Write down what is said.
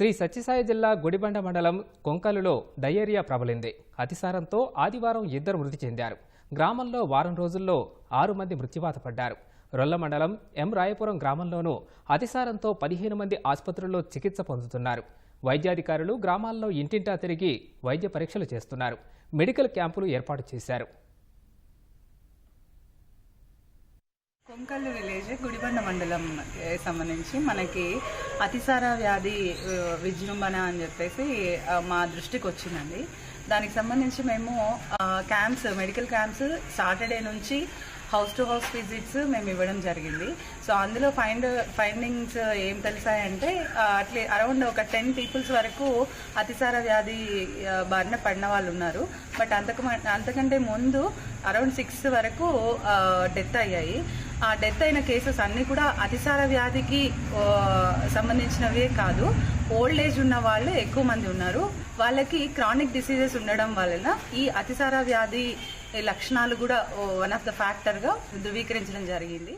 శ్రీ సత్యసాయి జిల్లా గుడిబండ మండలం కొంకలులో డయేరియా ప్రబలింది. అతిసారంతో ఆదివారం ఇద్దరు మృతి చెందారు. గ్రామంలో వారం రోజుల్లో ఆరు మంది మృత్యువాత పడ్డారు. రొల్ల మండలం ఎం రాయపురం గ్రామంలోనూ అతిసారంతో పదిహేను మంది ఆసుపత్రుల్లో చికిత్స పొందుతున్నారు. వైద్యాధికారులు గ్రామాల్లో ఇంటింటా తిరిగి వైద్య పరీక్షలు చేస్తున్నారు. మెడికల్ క్యాంపులు ఏర్పాటు చేశారు. కొంకల్లు విలేజ్ గుడిబండ మండలం సంబంధించి మనకి అతిసార వ్యాధి విజృంభణ అని చెప్పేసి మా దృష్టికి వచ్చిందండి. దానికి సంబంధించి మేము క్యాంప్స్ మెడికల్ క్యాంప్స్ సాటర్డే నుంచి హౌస్ టు హౌస్ విజిట్స్ మేము ఇవ్వడం జరిగింది. సో అందులో ఫైండ్ ఫైండింగ్స్ ఏం తెలిసాయంటే అట్లే అరౌండ్ ఒక టెన్ పీపుల్స్ వరకు అతిసార వ్యాధి బారిన పడిన వాళ్ళు ఉన్నారు. బట్ అంతకు మ- అంతకంటే ముందు అరౌండ్ సిక్స్ వరకు డెత్ అయ్యాయి. ఆ డెత్ అయిన కేసెస్ అన్నీ కూడా అతిసార వ్యాధికి సంబంధించినవే కాదు. ఓల్డ్ ఏజ్ ఉన్న వాళ్ళు ఎక్కువ మంది ఉన్నారు. వాళ్ళకి క్రానిక్ డిసీజెస్ ఉండడం వలన ఈ అతిసార వ్యాధి లక్షణాలు కూడా వన్ ఆఫ్ ద ఫ్యాక్టర్గా ధృవీకరించడం జరిగింది.